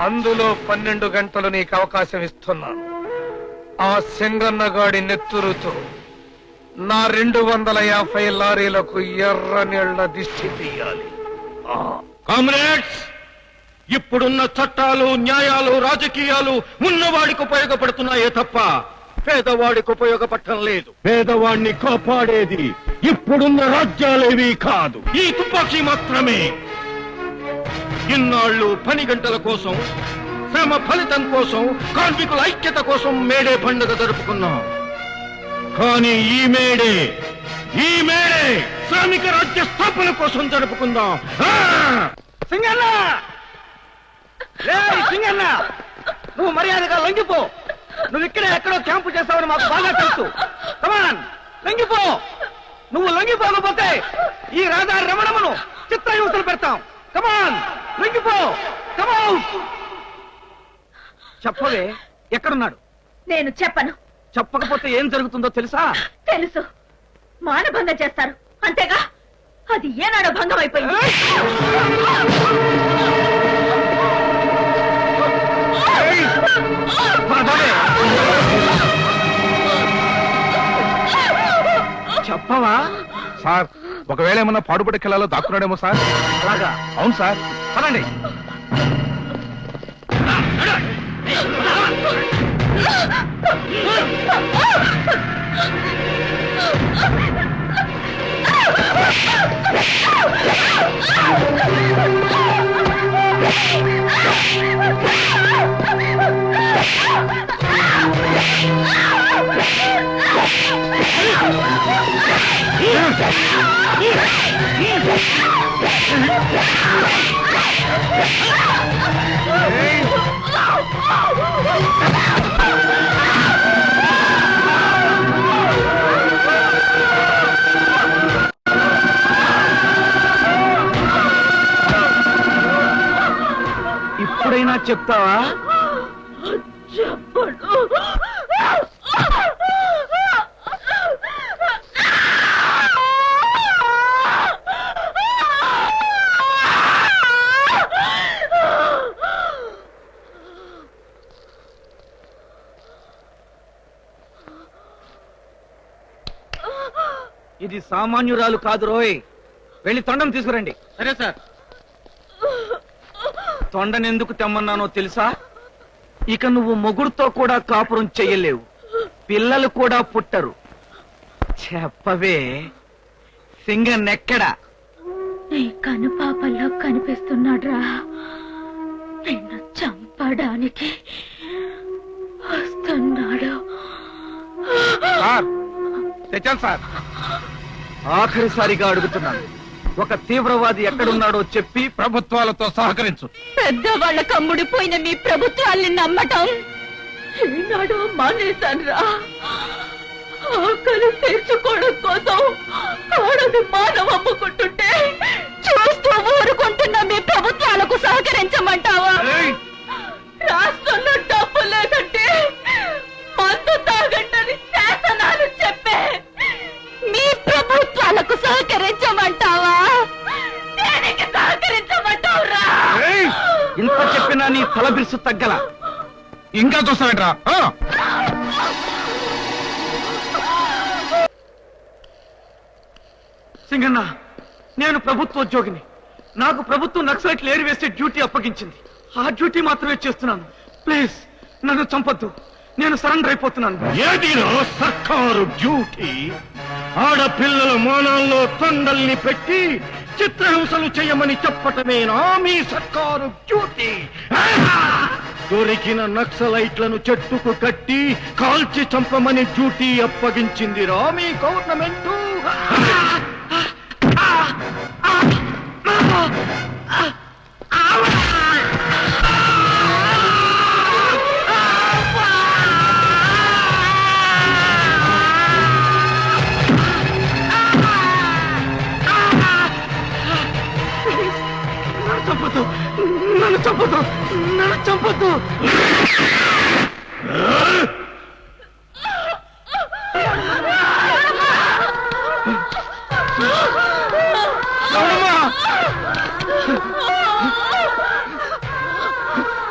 అందులో పన్నెండు గంటలు నీకు అవకాశం ఇస్తున్నాను. ఆ సింగన్నగాడి నెత్తురుతో నా రెండు వందల యాభై లారీలకు ఎర్ర నీళ్ళ దిష్టి తీయాలి. ఆ, కామ్రేడ్స్ ఇప్పుడున్న చట్టాలు న్యాయాలు రాజకీయాలు ఉన్నవాడికి ఉపయోగపడుతున్నాయే తప్ప పేదవాడికి ఉపయోగపడటం లేదు. పేదవాడిని కాపాడేది ఇప్పుడున్న రాజ్యాలేవి కాదు. ఈ తుపాకీ మాత్రమే. ఇన్నాళ్ళు పని గంటల కోసం శ్రమ ఫలితం కోసం కార్మికుల ఐక్యత కోసం మేడే పండుగ జరుపుకున్నాం. కానీ ఈ మేడే ఈ మేడే శ్రామిక రాజ్య స్థాపన కోసం జరుపుకుందాం. సింగన్న! సింగన్న! నువ్వు మర్యాదగా లొంగిపో. నువ్వు ఇక్కడే ఎక్కడో క్యాంపు చేస్తావని మాకు బాగా తెలుసు. కమాన్ లొంగిపో. నువ్వు లొంగిపోకపోతే ఈ రహదారి రమణమును చిత్రహింసలు పెడతాం. కమాన్ లొంగిపో చెప్పవే ఎక్కడున్నాడు? నేను చెప్పను. చెప్పకపోతే ఏం జరుగుతుందో తెలుసా? తెలుసు. మానభంగం చేస్తారు. అంతేగా? అది ఏనాడో భంగం అయిపోయింది. చెప్పవా? సార్ ఒకవేళ ఏమన్నా పాడుపడి కిలాలో దాక్కున్నాడేమో సార్. అలాగా? అవును సార్. పదండి. Ah! ఇప్పుడైనా చెప్తావా? చెప్పడు. ఇది సామాన్యురాలు కాదు రోయ్. వెళ్ళి తొండం తీసుకురండి. సరే సార్. తొండనెందుకు తెమ్మన్నానో తెలుసా? ఇక నువ్వు మొగుడుతో కూడా కాపురం చెయ్యలేవు. పిల్లలు కూడా పుట్టరు. చెప్పవే సింగన్నెక్కడా నీ కనుపాపల్లో కనిపిస్తున్నాడ్రా. నిన్ను చంపడానికి వస్తున్నాడు. సార్ తెచ్చాను సార్. ఆఖరిసారిగా అడుగుతున్నాను. ఒక తీవ్రవాది ఎక్కడున్నాడో చెప్పి ప్రభుత్వాలతో సహకరించు. పెద్దవాళ్ళ కమ్ముడిపోయిన మీ ప్రభుత్వాల్ని నమ్మటం ఈనాడు మానేశాన్రా ఆకలి తీర్చుకోవడం కోసం ఆడది మానవ అమ్ముకుంటుంటే చూస్తూ ఊరుకుంటున్న మీ ప్రభుత్వాలకు సహకరించమంటావా? రాష్ట్రంలో డబ్బు లేదంటే బిరుసు తగ్గల. ఇంకా చూస్తావేంట్రా? సింగన్న నేను ప్రభుత్వ ఉద్యోగిని నాకు ప్రభుత్వం నక్సలైట్ లేరు వేసే డ్యూటీ అప్పగించింది. ఆ డ్యూటీ మాత్రమే చేస్తున్నాను. ప్లీజ్ నన్ను చంపద్దు. నేను సరెండర్ అయిపోతున్నాను. ఏదిలో సర్కారు డ్యూటీ. ఆడపిల్లల మానాల్లో తొండల్ని పెట్టి చిత్రహింసలు చేయమని చెప్పటమేనా మీ సర్కారు డ్యూటీ. దొరికిన నక్సలైట్లను చెట్టుకు కట్టి కాల్చి చంపమని డ్యూటీ అప్పగించిందిరా మీ గవర్నమెంట్.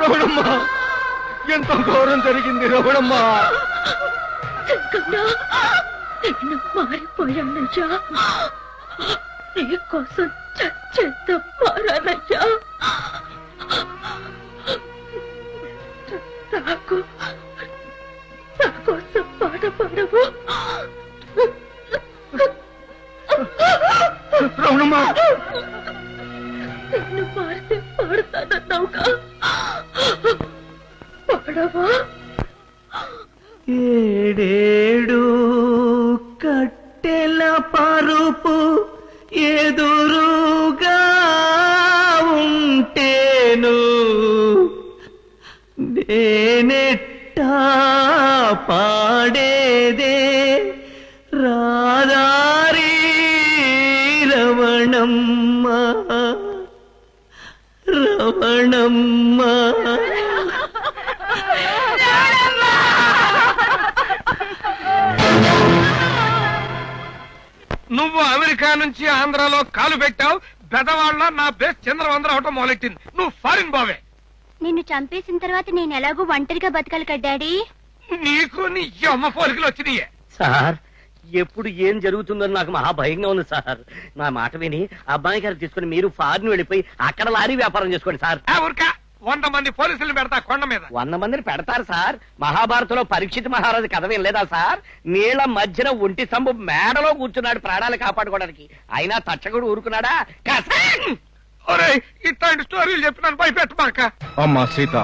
రమణమ్మ! ఎంత ఘోరం జరిగింది రమణమ్మ! నేను మారిపోయానయ్యా నీ కోసం చచ్చేత మారానయ్యా పాడేదే రాధారీ రవణమ్మ రవణమ్మ నువ్వు అమెరికా నుంచి ఆంధ్రాలో కాలు పెట్టావు. పెదవాళ్ళ నా బేస్ చంద్రవందర అవటం మొదలెట్టింది నువ్వు ఫారిన్ బావే నిన్ను చంపేసిన తర్వాత నేను ఎలాగో ఒంటరిగా బతకాలి కదా డాడీ? నీకు నీ అమ్మ పోలికలు వచ్చినాయే. సార్ ఎప్పుడు ఏం జరుగుతుందని నాకు మహా భయంగా ఉంది సార్. నా మాట విని అబ్బాయి గారు తీసుకుని మీరు ఫారిన్ వెళ్ళిపోయి అక్కడ లారీ వ్యాపారం చేసుకోండి సార్. ఆ ఊరికా. వంద మంది పోలీసులు పెడతా కొండ మీద. వంద మందిని పెడతారు సార్. మహాభారతంలో పరీక్షిత్ మహారాజు కథ వినలేదా సార్? నీళ్ళ మధ్యన ఒంటి స్తంభం మేడలో కూర్చున్నాడు ప్రాణాలు కాపాడుకోవడానికి. అయినా తచ్చగుడు ఊరుకున్నాడా? కసాన్! ఒరేయ్ ఇట్లాంటి స్టోరీలు చెప్పినాను భయపెట్టమాక. అమ్మా సీత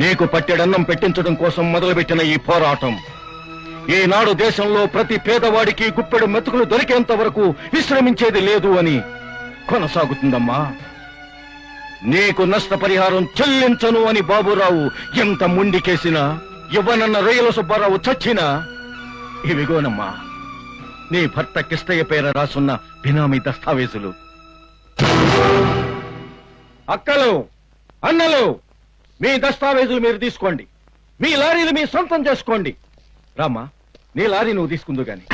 నీకు పట్టెడన్నం పెట్టించడం కోసం మొదలుపెట్టిన ఈ పోరాటం ఈనాడు దేశంలో ప్రతి పేదవాడికి గుప్పెడు మెతుకులు దొరికేంత వరకు విశ్రమించేది లేదు అని కొనసాగుతుందమ్మా. నీకు నష్టపరిహారం చెల్లించను అని బాబురావు ఎంత ముండికేసినా ఇవ్వనన్న రొయ్యల సుబ్బారావు చచ్చినా ఇవిగోనమ్మా నీ భర్త కిష్టయ్య పేర రాసున్న బినామీ దస్తావేజులు. అక్కలు అన్నలు మీ దస్తావేజులు మీరు తీసుకోండి. మీ లారీలు మీ సొంతం చేసుకోండి. రామ్మా నీ లారీ నువ్వు తీసుకుందు గాని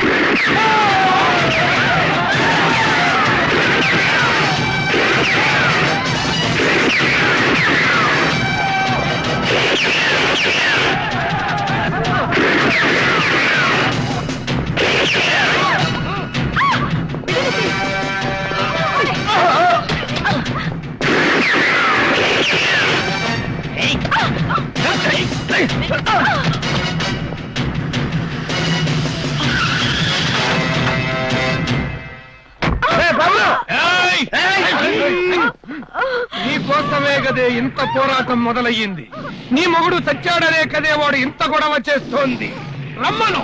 నీ కోసమే కదే ఇంత పోరాటం మొదలయ్యింది. నీ మొగుడు చచ్చాడనే కదే వాడు ఇంత గొడవ చేస్తోంది. రమ్మను!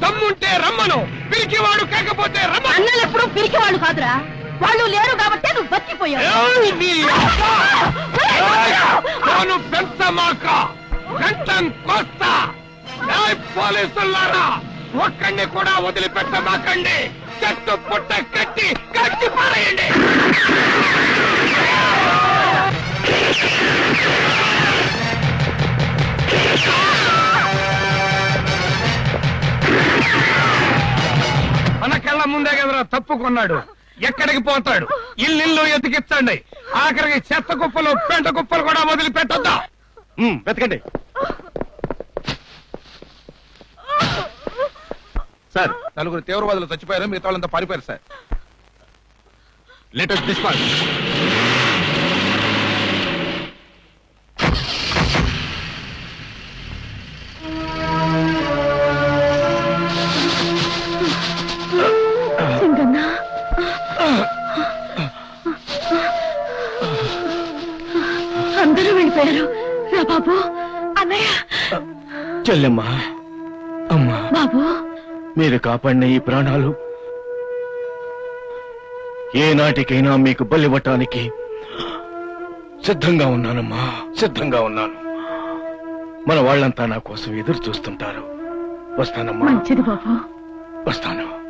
దమ్ముంటే రమ్మను! పిరికివాడు కాకపోతే రమ్మను ఎప్పుడు పిరికివాళ్ళు కాదురా. వాళ్ళు లేరు కాబట్టి నువ్వు బతికిపోయావు. పెంచమాక! గంటం కోస్తా. ఏయ్, పోలీసులారా ఒక్కడిని కూడా వదిలిపెట్టమాకండి. చెట్టు పుట్ట కట్టి కట్టి పారేయండి. మన కళ్ళ ముందే కదరా తప్పుకున్నాడు ఎక్కడికి పోతాడు? ఇల్లు ఎతికిచ్చండి ఆఖరికి చెత్త కుప్పలు పెంట కుప్పలు కూడా వదిలిపెట్టొద్దా? వెతకండి. సార్. నలుగురు తీవ్రవాదులు చచ్చిపోయారు మిగతా వాళ్ళంతా పారిపోయారు సార్. లేటెస్ట్ డిస్పాచ్ అందరూ వెళ్ళిపోయారు. రా బాబు. అన్నయ్య. చెల్లెమ్మా. అమ్మా. బాబు. మీరు కాపాడిన ఈ ప్రాణాలు ఏ నాటికైనా మీకు బలివ్వటానికి సిద్ధంగా ఉన్నానమ్మా. సిద్ధంగా ఉన్నాను. మన వాళ్ళంతా నా కోసం ఎదురు చూస్తుంటారు. వస్తానమ్మా. మంచిది బాబు. వస్తాను.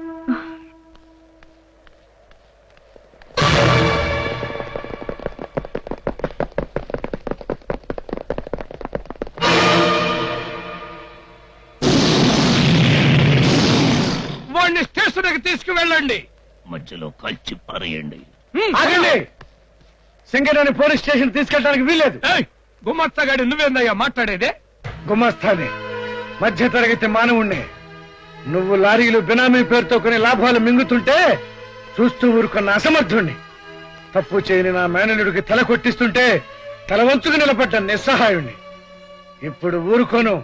తీసుకువెళ్ళండి. మధ్యలో కలిసి పారేయండి. ఆగండి. సింగరేణి పోలీస్ స్టేషన్ తీసుకెళ్ళడానికి వీల్లేదు. ఏయ్, గుమ్మత్తగాడి నువ్వేందయ్యా మాట్లాడేదే? గుమస్తానే మధ్య తరగతి మానవుణ్ణి. నువ్వు లారీలు బినామీ పేరుతో కొన్ని లాభాలు మింగుతుంటే చూస్తూ ఊరుకున్న అసమర్థుణ్ణి. తప్పు చేయని నా మేనలుడికి తల కొట్టిస్తుంటే తల వంచుకు నిలబడ్డ నిస్సహాయుణ్ణి. ఇప్పుడు ఊరుకోను.